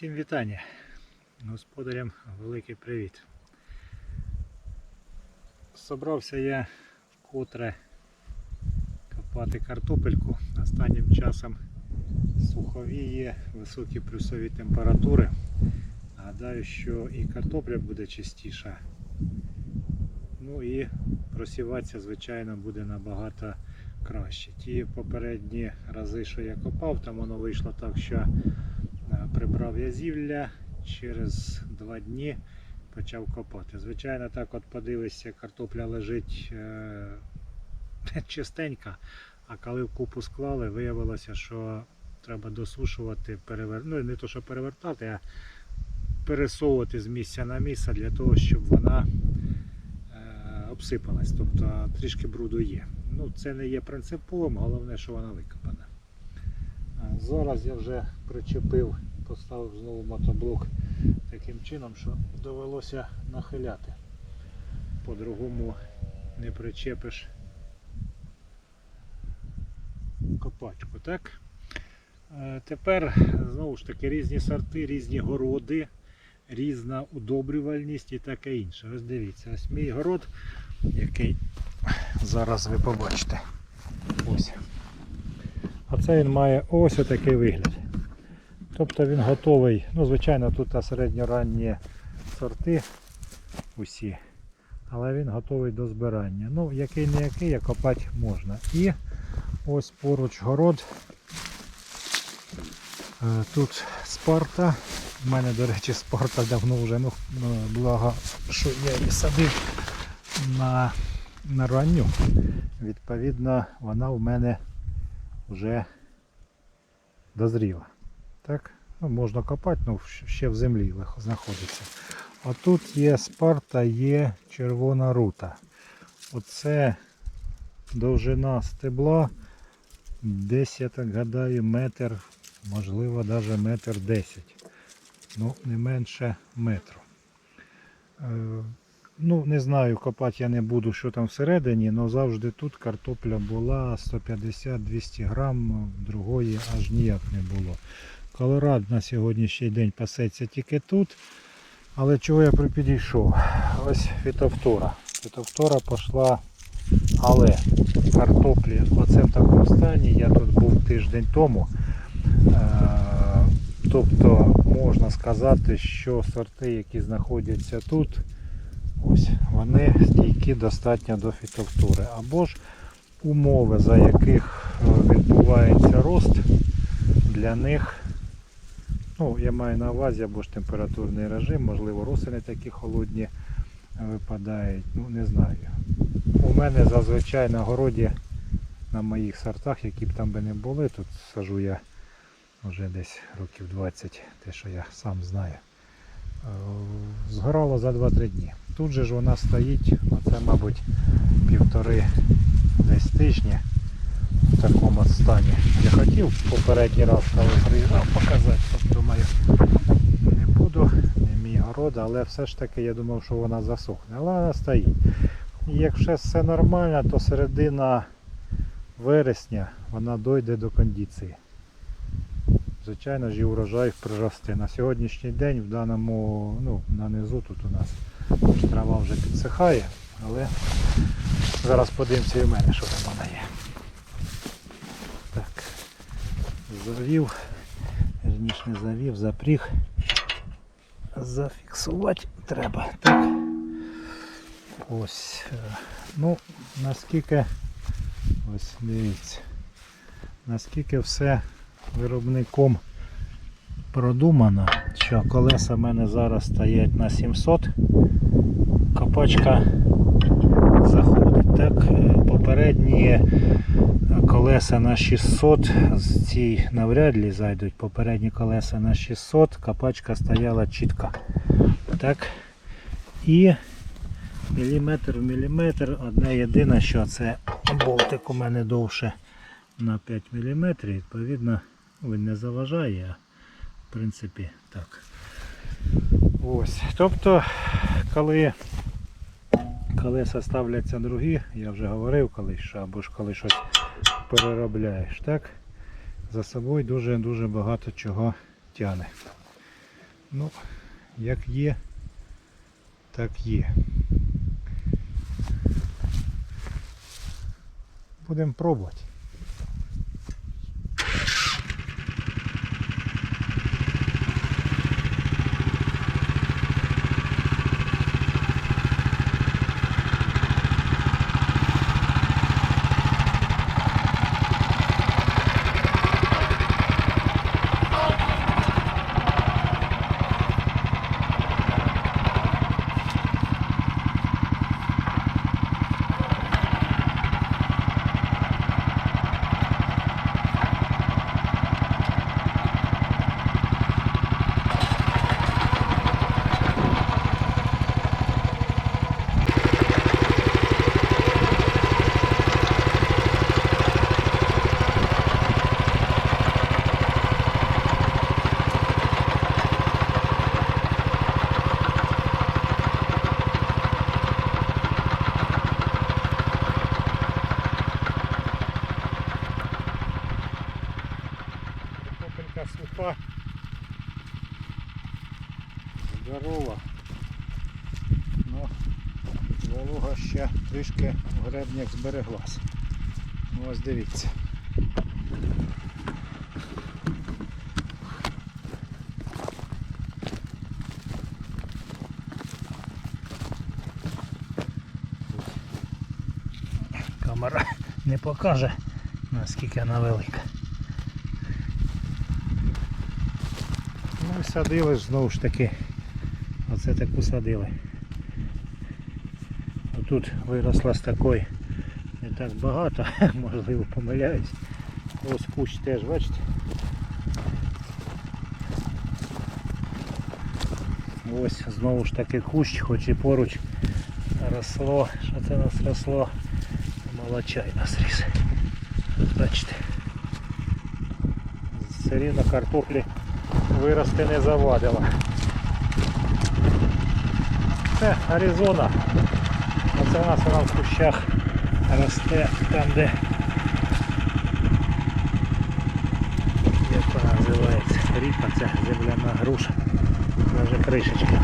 Всім вітання. Господарям великий привіт. Собрався я вкотре копати картопельку. Останнім часом суховіє, високі плюсові температури. Гадаю, що і картопля буде чистіша. Ну і просіватися, звичайно, буде набагато краще. Ті попередні рази, що я копав, там воно вийшло так, що прибрав я зілля, через два дні почав копати. Звичайно, так от подивишся, картопля лежить е, чистенька, а коли в купу склали, виявилося, що треба досушувати, перевер... ну не то, що перевертати, а пересовувати з місця на місце для того, щоб вона е, обсипалась. Тобто трішки бруду є. Ну, це не є принциповим, головне, що вона викопана. Зараз я вже причепив, поставив знову мотоблок таким чином, що довелося нахиляти. По-другому не причепиш копачку. Так? Е, Тепер знову ж таки різні сорти, різні городи, різна удобрювальність і таке інше. Ось дивіться, ось мій город, який зараз ви побачите. Ось. А це він має ось отакий вигляд. Тобто він готовий, ну звичайно тут середньоранні сорти усі, але він готовий до збирання. Ну, який не який, а копати можна. І ось поруч город. Е, Тут спарта. У мене, до речі, спарта давно вже, ну, ну, благо, що я її садив на, на ранню. Відповідно, вона в мене вже дозріла. Так? Ну, можна копати, але ще в землі знаходиться. А тут є спарта, є червона рута. Оце довжина стебла. Десь, я так гадаю, метр, можливо, навіть метр десять. Ну, не менше метру. Е, Ну, не знаю, копати я не буду, що там всередині, але завжди тут картопля була 150-200 грам, другої аж ніяк не було. Колорад на сьогоднішній день пасеться тільки тут. Але чого я підійшов? Ось фітофтора. Фітофтора пішла, але картоплі оце в такому стані. Я тут був тиждень тому. Е, Тобто можна сказати, що сорти, які знаходяться тут, ось вони стійкі достатньо до фітофтори. Або ж умови, за яких е, відбувається рост, для них, ну я маю на увазі або ж температурний режим, можливо, роси такі холодні випадають, ну не знаю. У мене зазвичай на городі на моїх сортах, які б там би не були, тут сажу я вже десь років 20, те, що я сам знаю. Е, Згорало за 2-3 дні. Тут же ж вона стоїть, оце, мабуть, півтори десь тижні в такому стані. Я хотів попередній раз, коли приїжджав, показати, думаю, не буду, не мій город, але все ж таки я думав, що вона засохне. Але вона стоїть. І якщо все нормально, то середина вересня вона дойде до кондиції. Звичайно ж і урожай приросте. На сьогоднішній день в даному, ну, на низу тут у нас трава вже підсихає, але зараз подивимося і в мене, що там вона є. Так, завів, верніше не завів, запріг. Зафіксувати треба. Так. Ось. е, Ну, наскільки, ось дивіться, наскільки все виробником продумано, що колеса в мене зараз стоять на 700, копачка. Так, Е, попередні колеса на 600, з ці навряд ли зайдуть, попередні колеса на 600, копачка стояла чітко. Так. І міліметр в міліметр, одне єдине, що це болтик у мене довше на 5 мм, відповідно, він не заважає, а в принципі так. Ось. Тобто, коли колеса ставляться другі, я вже говорив колись, що або ж коли щось переробляєш, так? За собою дуже-дуже багато чого тягне. Ну, як є, так є. Будемо пробувати. Картопелька суха. Здорова. Ну, волога ще трішки гребнях збереглась. Ну ось дивіться. Камера не покаже наскільки вона велика. Ну і садили знову ж таки. Оце таку садили. Отут виросла з такої так багато, можливо помиляюсь. Ось кущ теж, бачите? Ось знову ж таки кущ, хоч і поруч росло. Що це нас росло? Молочай нас ріс. Бачите. Все рівно картоплі вирости не завадило. Це Аризона. Оце у нас вона в кущах росте там, де як вона називається? Ріпа, це земляна груша. Навіть кришечки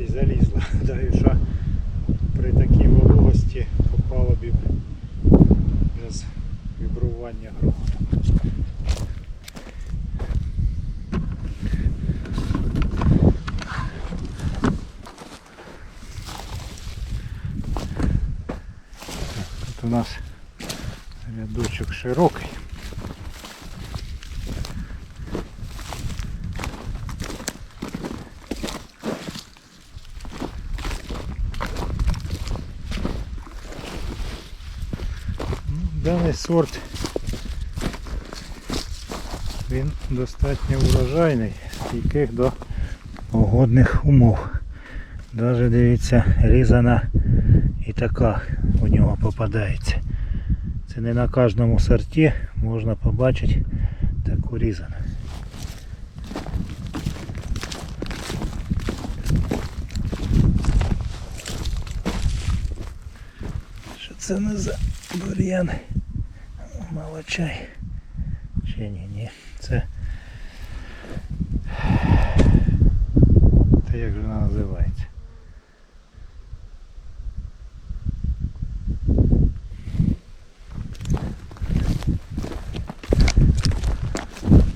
вібрацій залізла. Даю, що при такій вологості попало б і без вібрування грохоту. Тут у нас рядочок широкий. Даний сорт він достатньо урожайний, стійких до погодних умов. Даже дивіться, різана і така у нього попадається. Це не на кожному сорті можна побачити таку різану. Що це не за бур'ян? Молочай. Чи ні, ні. Це. Це як же вона називається?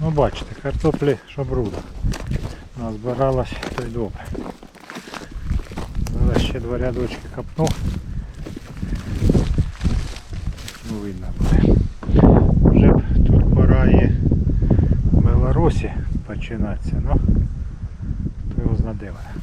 Ну бачите, картоплі шабруда. Назбиралась, то й добре. Зараз ще два рядочки копну. То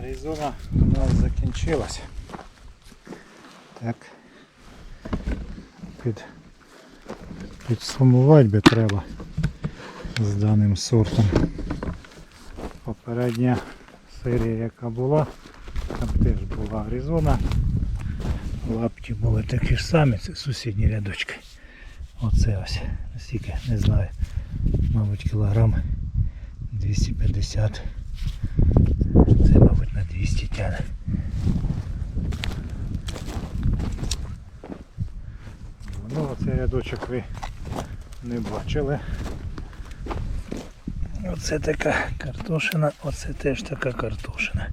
Аризона у нас закінчилась. Так. Під, підсумувати би треба з даним сортом. Попередня серія, яка була, там теж була Аризона. Лапті були такі ж самі, це сусідні рядочки. Оце ось, стільки, не знаю, мабуть, кілограм 250. Це, 200 тягне. Ну, оцей рядочок ви не бачили. Оце така картошина, оце теж така картошина.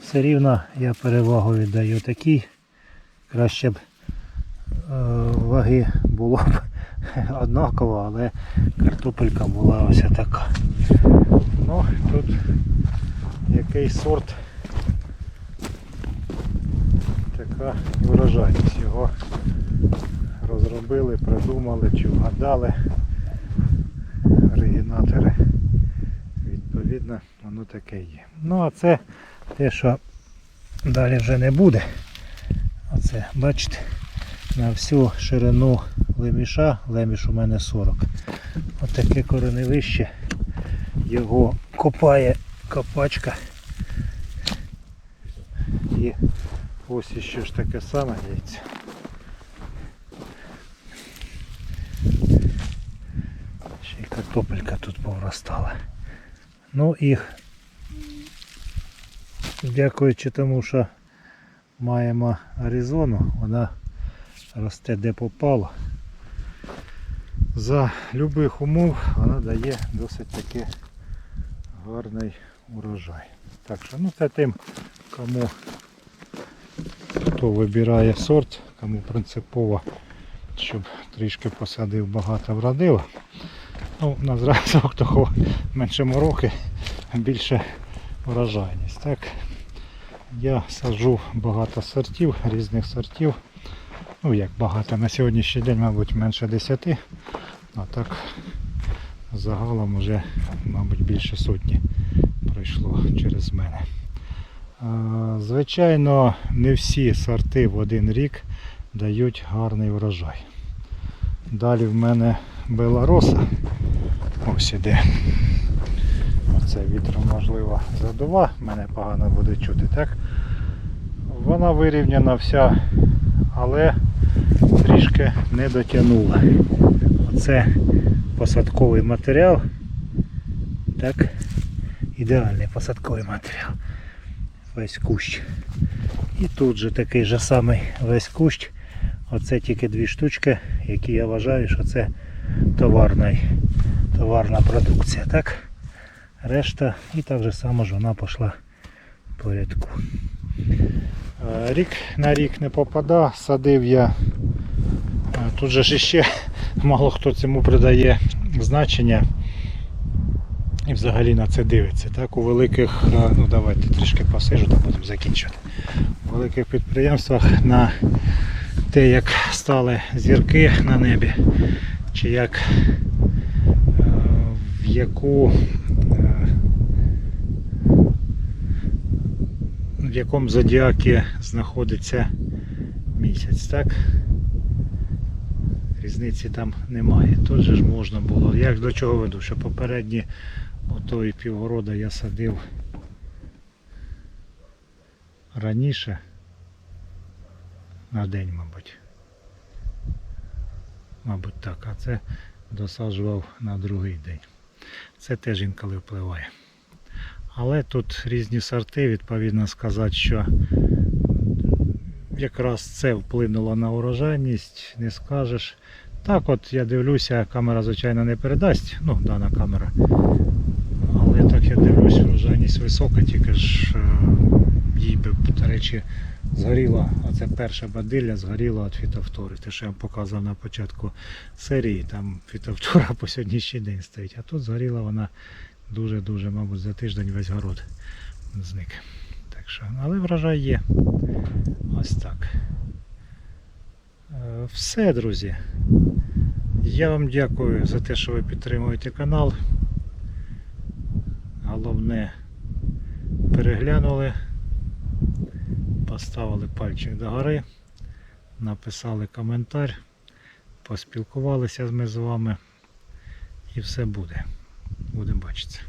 Все рівно я перевагу віддаю такій. Краще б е, ваги було б однаково, але картопелька була ось така. Ну, тут який сорт така врожайність. Його розробили, придумали чи вгадали оригінатори. Відповідно, воно таке є. Ну а це те, що далі вже не буде. Оце, бачите, на всю ширину леміша, леміш у мене 40. Отаке кореневище. Його копає копачка. І ось іще ж таке саме яйце. Ще й картопелька тут повростала. Ну і дякуючи тому, що маємо Аризону, вона росте де попало. За любих умов вона дає досить таки гарний урожай. Так що ну це тим, кому хто вибирає сорт, кому принципово, щоб трішки посадив, багато вродило. Ну, на зразок того менше мороки, більше врожайність. Так? Я саджу багато сортів, різних сортів. Ну як багато, на сьогоднішній день, мабуть, менше 10. А так загалом вже, мабуть, більше сотні пройшло через мене. Звичайно, не всі сорти в один рік дають гарний врожай. Далі в мене белороса. Ось іде. Оце вітром можливо задува, мене погано буде чути, так? Вона вирівняна вся, але трішки не дотягнула. Оце посадковий матеріал. Так, ідеальний посадковий матеріал. Весь кущ. І тут же такий же самий весь кущ. Оце тільки дві штучки, які я вважаю, що це товарний, товарна продукція. Так? Решта і так же само ж вона пішла по рядку. Е, Рік на рік не попада, садив я. е, Тут же ж ще мало хто цьому придає значення і взагалі на це дивиться. Так, у великих, е, ну давайте трішки посижу, та будемо закінчувати. У великих підприємствах на те, як стали зірки на небі, чи як е, в яку е, в якому зодіакі знаходиться місяць, так? Різниці там немає. Тут же ж можна було. Я ж до чого веду, що попередні отої півгорода я садив раніше на день, мабуть. Мабуть так, а це досаджував на другий день. Це теж інколи впливає. Але тут різні сорти, відповідно сказати, що якраз це вплинуло на урожайність, не скажеш. Так от я дивлюся, камера звичайно не передасть, ну дана камера. Урожайність висока, тільки ж е, їй би, до речі, згоріла, оце перша бадилля згоріла від фітофтори. Те, що я вам показував на початку серії, там фітофтора по сьогоднішній день стоїть. А тут згоріла вона дуже-дуже, мабуть, за тиждень весь город зник. Так що, але врожай є. Ось так. Е, Все, друзі. Я вам дякую за те, що ви підтримуєте канал. Головне переглянули, поставили пальчик догори, написали коментар, поспілкувалися ми з вами і все буде. Будемо бачитися.